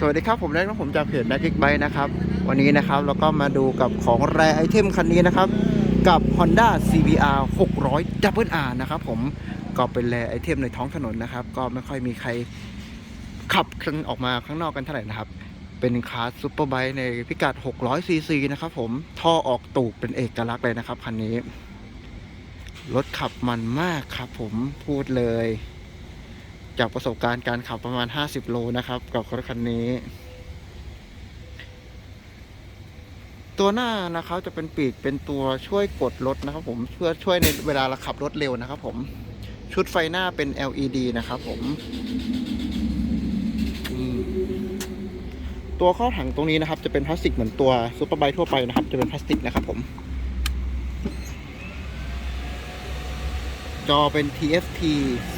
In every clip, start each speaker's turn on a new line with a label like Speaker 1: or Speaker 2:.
Speaker 1: สวัสดีครับผมแรกนะผมจากเพจนักกิ๊กไบนะครับวันนี้นะครับเราก็มาดูกับของแรไอเทมคันนี้นะครับกับ Honda CBR 600 Double R นะครับผมก็เป็นแรไอเทมในท้องถนนนะครับ ก็ไม่ค่อยมีใครขับกันออกมาข้างนอกกันเท่าไหร่นะครับ เป็นคาร์ซูเปอร์ไบค์ในพิกัด 600 ซีซีนะครับผมท่อออกตูกเป็นเอกลักษณ์เลยนะครับคันนี้รถขับมันมากครับผมพูดเลย จากประสบการณ์การขับประมาณ 50 โลนะครับ กับรถคันนี้ ตัวหน้านะครับจะเป็นปีกเป็นตัวช่วยกดรถนะครับ ผมเพื่อช่วยในเวลาเราขับรถเร็วนะครับ ผมชุดไฟหน้าเป็น LED นะครับ ผมตัวข้อถังตรงนี้นะครับ จะเป็นพลาสติกเหมือนตัวซูเปอร์ไบค์ทั่วไปนะครับ จะเป็นพลาสติกนะครับผม จอเป็น TFT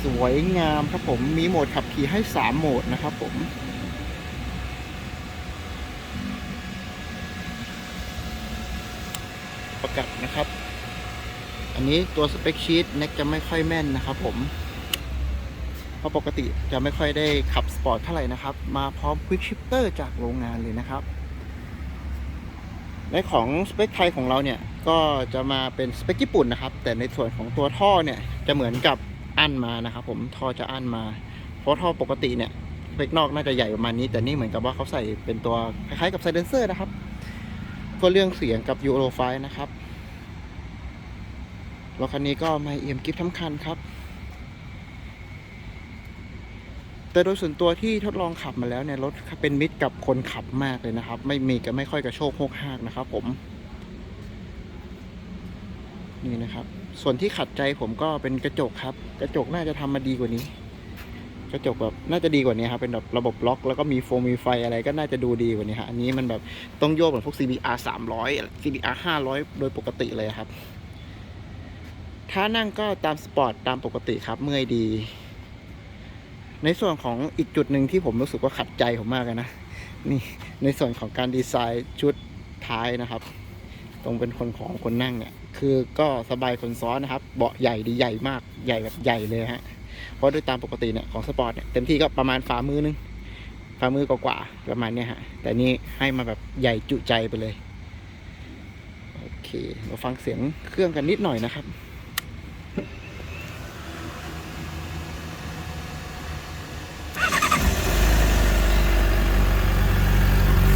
Speaker 1: สวยงามครับผม มีโหมดขับขี่ให้ 3 โหมดนะครับผม ประกับนะครับ อันนี้ตัวสเปคชีตเน็กจะไม่ค่อยแม่นนะครับผม เพราะปกติจะไม่ค่อยได้ขับสปอร์ตเท่าไหร่นะครับ มาพร้อมควิกชิปเตอร์จากโรงงานเลยนะครับ ในของสเปคไทยของเราเนี่ยก็จะมาเป็นสเปคญี่ปุ่นนะครับ แต่ในส่วนของตัวท่อเนี่ยจะเหมือนกับอั้นมานะครับผมท่อจะอั้นมา เพราะท่อปกติเนี่ยสเปคนอกน่าจะใหญ่ประมาณนี้ แต่นี่เหมือนกับว่าเขาใส่เป็นตัวคล้ายๆกับไซเลนเซอร์นะครับ ก็เรื่องเสียงกับยูโรไฟนะครับรถคันนี้ก็ไม่เอี่ยมกิฟทั้งคันครับ แต่โดยส่วนตัวที่ทดลองขับมาแล้วเนี่ยรถเป็นมิตรกับคนขับมากเลยนะครับ ไม่มีก็ไม่ค่อยกระโชกโฮกฮากนะครับ ผม นี่นะครับ ส่วนที่ขัดใจผมก็เป็นกระจกครับ กระจกน่าจะทำมาดีกว่านี้ กระจกแบบน่าจะดีกว่านี้ครับเป็นแบบระบบล็อกแล้วก็มีโฟมมีไฟอะไรก็น่าจะดูดีกว่านี้ฮะอันนี้มันแบบต้องโยกเหมือนพวก CBR 300 CBR 500 โดยปกติเลยครับ ถ้านั่งก็ตามสปอร์ตตามปกติครับเมื่อยดี ในส่วนของอีกจุดหนึ่งที่ผมรู้สึกว่าขัดใจผมมากเลยนะ นี่ในส่วนของการดีไซน์ชุดท้ายนะครับ ตรงเป็นคนของคนนั่งเนี่ย คือก็สบายคนซ้อนนะครับ เบาะใหญ่ดีใหญ่มากใหญ่แบบใหญ่เลยฮะ เพราะโดยตามปกติเนี่ยของสปอร์ตเนี่ยเต็มที่ก็ประมาณฝ่ามือนึงฝ่ามือกว่าๆประมาณเนี้ยฮะ แต่นี่ให้มาแบบใหญ่จุใจไปเลย โอเค เราฟังเสียงเครื่องกันนิดหน่อยนะครับ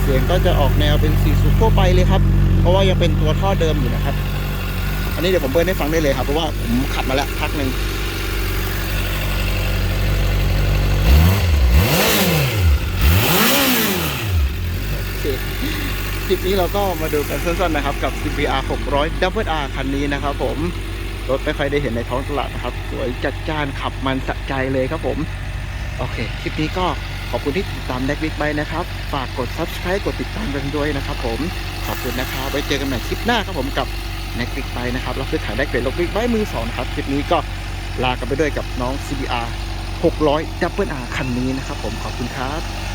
Speaker 1: เสียงก็จะออกแนวเป็นสีสูบทั่วไปเลยครับ เพราะว่ายังเป็นตัวท่อเดิมอยู่นะครับ อันนี้เดี๋ยวผมเบิร์นให้ฟังได้เลยครับ เพราะว่าผมขับมาแล้วพักหนึ่งคคลิปนี้เราก็มาดูกันสั้นๆนะครับ กับ CBR 600 Double R คันนี้นะครับผม รถไม่ค่อยได้เห็นในท้องตลาดนะครับ สวยจัดจ้านขับมันสะใจเลยครับผม โอเค คลิปนี้ก็ ขอบคุณที่ติดตามแดกบิ๊กไบนะครับ ฝากกด subscribe กดติดตามกันด้วยนะครับผม ขอบคุณนะครับ ไว้เจอกันใหม่คลิปหน้าครับผมกับแดกบิ๊กไบนะครับเราคือขายแดกเกรดลบบิ๊กไบมือสองนะครับ คลิปนี้ก็ลากันไปด้วยกับน้อง CBR 600 Double R คันนี้นะครับผม ขอบคุณครับ